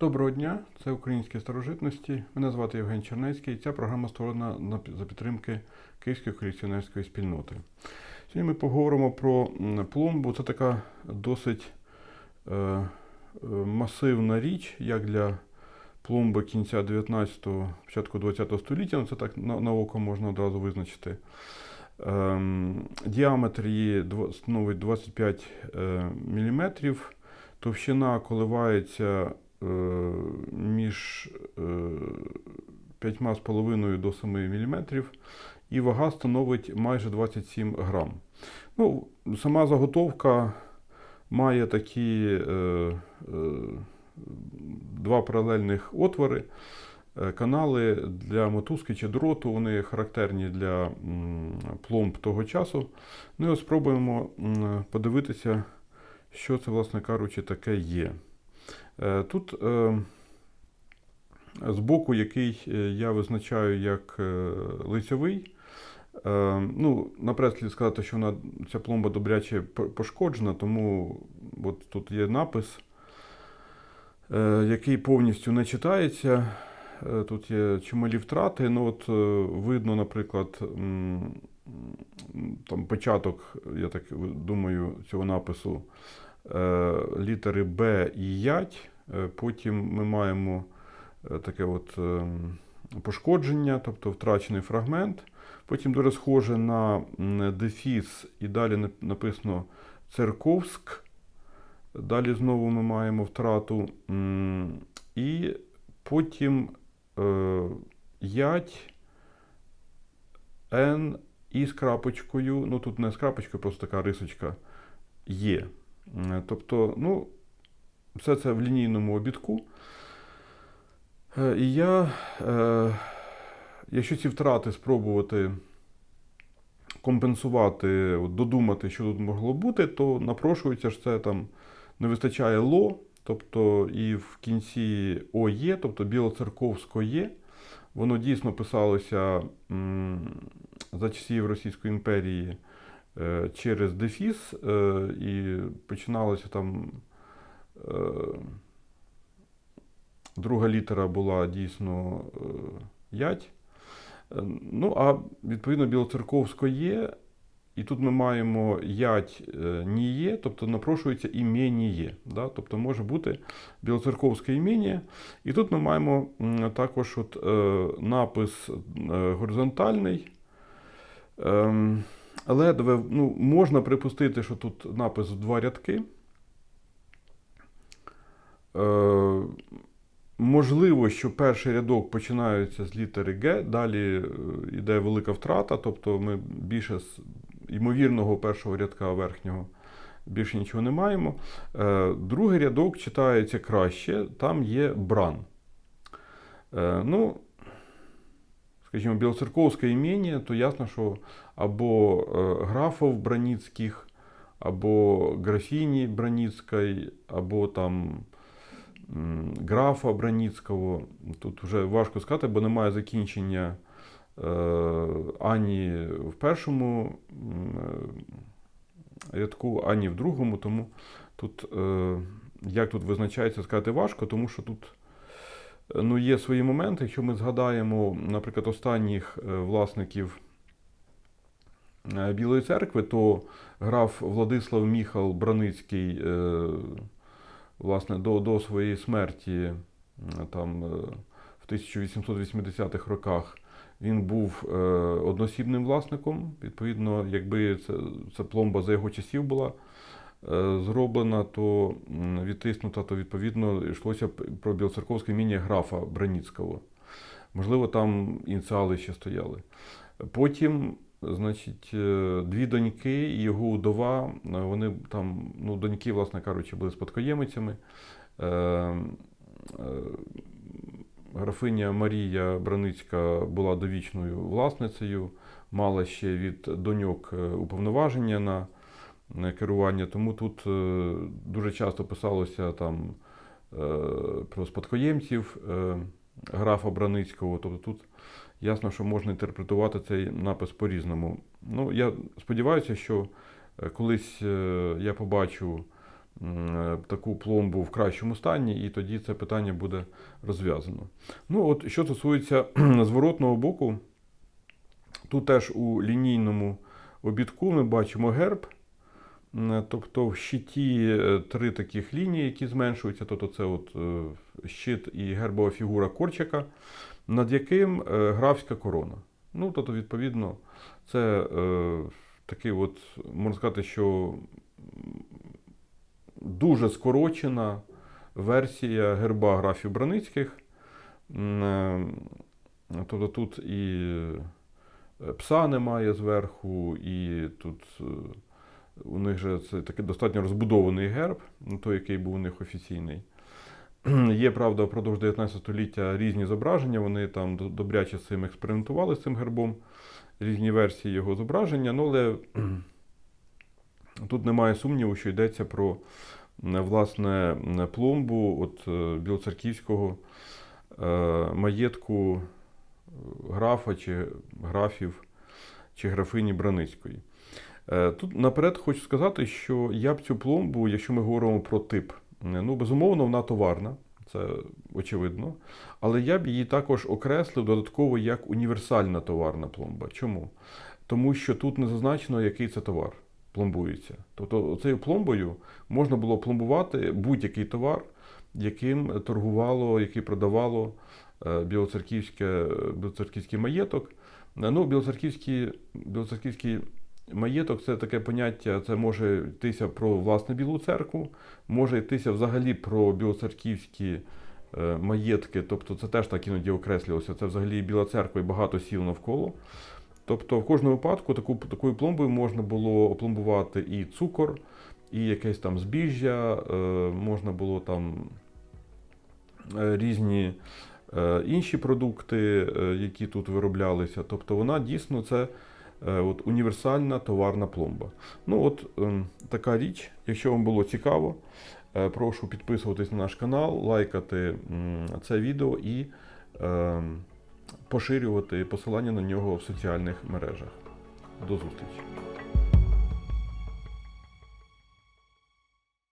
Доброго дня, це українські старожитності. Мене звати Євген Чернецький. Ця програма створена за підтримки Київської колекціонерської спільноти. Сьогодні ми поговоримо про пломбу. Це така досить е, е, масивна річ, як для пломби кінця 19-го, початку 20-го століття. Ну, це так на, на око можна одразу визначити. Ем, діаметр її становить 25 е, мм. Товщина коливається е, між е, 5,5 до 7 мм, і вага становить майже 27 грам. Ну, сама заготовка має такі е, е, два паралельних отвори. Е, Канали для мотузки чи дроту, вони характерні для пломб того часу. Ну і ось спробуємо подивитися, що це, власне кажучи, таке є. Е, Тут е, збоку, який е, я визначаю як лицьовий, ну, наперед слід сказати, що вона, ця пломба добряче пошкоджена, тому от тут є напис, який повністю не читається. Тут є чималі втрати. Ну, от, видно, наприклад, там початок, я так думаю, цього напису літери Б і ять. Е, Потім ми маємо е, таке от е, пошкодження, тобто втрачений фрагмент. Потім дуже схоже на дефіс, і далі написано Церковськ. Далі знову ми маємо втрату. І потім е, ять Н і з крапочкою. Ну тут не з крапочкою, просто така рисочка є. Е, Тобто, ну, все це в лінійному обідку. Е, І я, е, якщо ці втрати спробувати компенсувати, додумати, що тут могло бути, то напрошується що це там не вистачає ло, тобто і в кінці О є, тобто білоцерковсько є. Воно дійсно писалося за часів Російської імперії через дефіс, е, і починалося там. Е, друга літера була дійсно е, ять. Е, Ну, а відповідно білоцерковсько є. І тут ми маємо ять е, ніє, тобто напрошується ім'єніє. Да? Тобто може бути білоцерковське ім'єння. І тут ми маємо також от, е, напис е, горизонтальний. Ледве ну, можна припустити, що тут напис в два рядки. Е, можливо, що перший рядок починається з літери Г, далі е, йде велика втрата, тобто ми більше з ймовірного першого рядка верхнього більше нічого не маємо. Е, другий рядок читається краще, там є бран. Е, ну, скажімо, білоцерковське ім'єння, то ясно, що або е, графов Браніцьких, або графіні Браніцької, або там графа Браніцького. Тут вже важко сказати, бо немає закінчення е, ані в першому е, рядку, ані в другому. Тому тут, як тут визначається, сказати важко, тому що тут ну, є свої моменти. Якщо ми згадаємо, наприклад, останніх е, власників е, Білої церкви, то граф Владислав Міхал Браницький е, власне, до, до своєї смерті там, в 1880-х роках він був одноосібним власником. Відповідно, якби це, це пломба за його часів була зроблена, то відтиснута, то відповідно йшлося про білоцерковське ім'я графа Браніцького. Можливо, там ініціали ще стояли. Потім, значить, е, дві доньки і його удова, е, вони там, ну, доньки, власне кажучи, були спадкоємицями. Е, е, Графиня Марія Браницька була довічною власницею, мала ще від доньок е, уповноваження на е, керування, тому тут е, дуже часто писалося там е, про спадкоємців е, графа Браницького. Тобто тут ясно, що можна інтерпретувати цей напис по-різному. Ну, я сподіваюся, що колись я побачу таку пломбу в кращому стані, і тоді це питання буде розв'язано. Ну, от що стосується зворотного боку, тут теж у лінійному обідку ми бачимо герб. М, Тобто в щиті е, три таких лінії, які зменшуються. Тобто це от е, щит і гербова фігура корчика, над яким е, графська корона. Ну, тобто, відповідно, це е, такий, от, можна сказати, що дуже скорочена версія герба графів Браницьких. Е, Тобто тут і е, пса немає зверху, і тут е, у них же це такий достатньо розбудований герб, ну, той, який був у них офіційний. Є, правда, впродовж 19 століття різні зображення, вони там добряче з цим експериментували з цим гербом, різні версії його зображення, ну, але тут немає сумніву, що йдеться про власне пломбу от е, білоцерківського е, маєтку е, графа чи графів чи графині Браницької. Е, Тут наперед хочу сказати, що я б цю пломбу, якщо ми говоримо про тип, е, ну, безумовно, вона товарна, це очевидно. Але я б її також окреслив додатково як універсальна товарна пломба. Чому? Тому що тут не зазначено, який це товар пломбується. Тобто, цією пломбою можна було пломбувати будь-який товар, яким торгувало, який продавало е, білоцерківське, білоцерківський маєток. Ну, білоцерківський, білоцерківський маєток це таке поняття, це може йтися про власне Білу церкву, може йтися взагалі про білоцерківські е, маєтки, тобто це теж так іноді окреслювалося. Це взагалі Біла церква і багато сіл навколо. Тобто, в кожному випадку таку, такою пломбою можна було опломбувати і цукор, і якесь там збіжжя, е, можна було там е, різні інші продукти, які тут вироблялися. Тобто вона дійсно це от, універсальна товарна пломба. Ну, от ем, така річ. Якщо вам було цікаво, е, прошу підписуватись на наш канал, лайкати це відео і ем, поширювати посилання на нього в соціальних мережах. До зустрічі!